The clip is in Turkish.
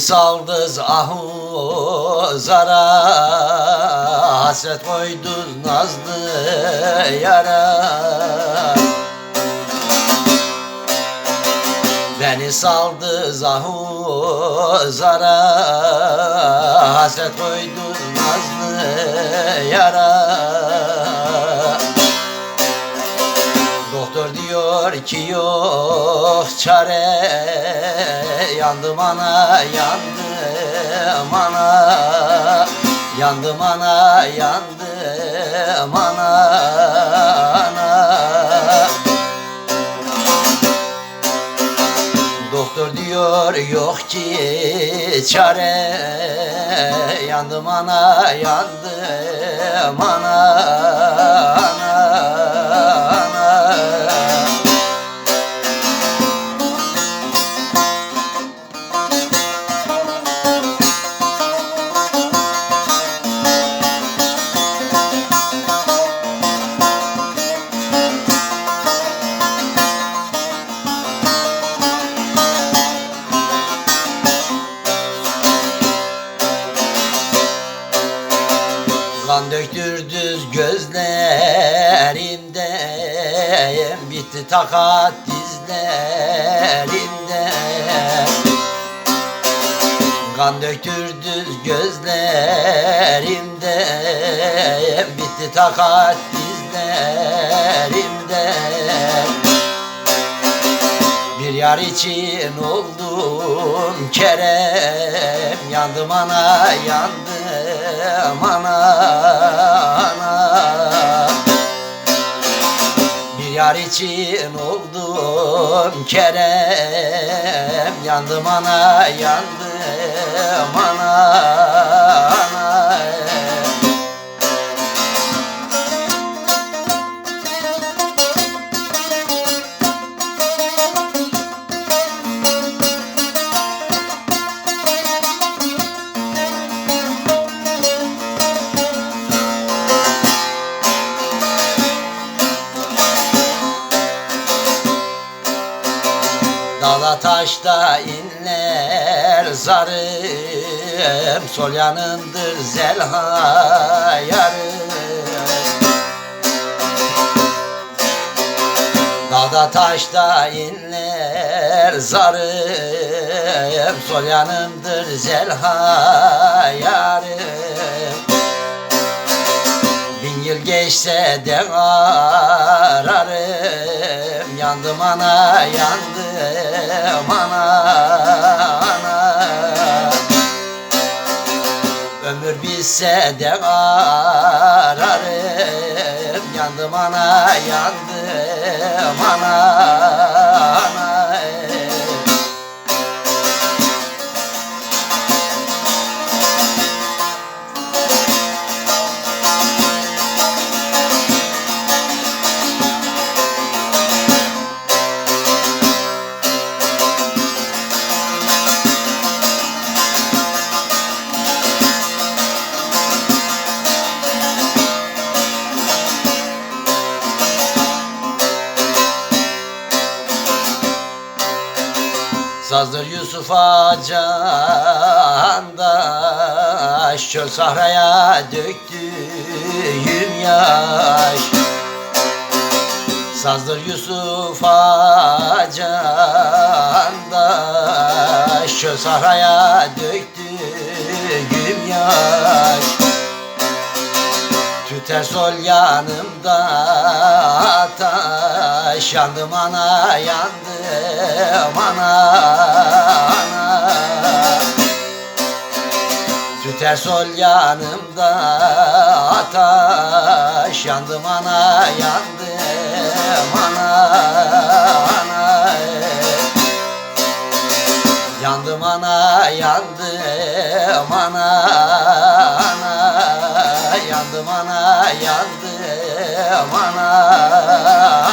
saldız ahu zara. Hasret koyduz nazlı yara. Beni saldı zahu zara. Hasret koyduz nazlı yara ki yok çare Yandım ana yandım ana Yandım ana yandım ana. Doktor diyor yok ki çare Yandım ana yandım ana, ana. Kan döktürdüz gözlerimde Bitti takat dizlerimde Kan döktürdüz gözlerimde Bitti takat dizlerimde bir yar için oldum kerem. Yandım ana yandım ana, ana. Bir yar için oldum kerem Yandım ana yandım ana. Dala taşta inler zarım Sol yanındır zelha yarım Dağda taşta inler zarım Sol yanımdır zelha yarım Geçse de ararım Yandım ana yandım ana, ana. Ömür bitse de ararım Yandım ana yandım ana. Sazdır Yusuf Acan'da Çöl sahraya döktüğüm yaş. Sazdır Yusuf Acan'da Çöl sahraya döktüğüm yaş Tüter sol yanımda ateş Yandım ana yandım ana, ana. Tüter sol yanımda ateş Yandım ana yandım ana, ana. Yandım ana yandım ana, ana. Yandım ana yandım ana.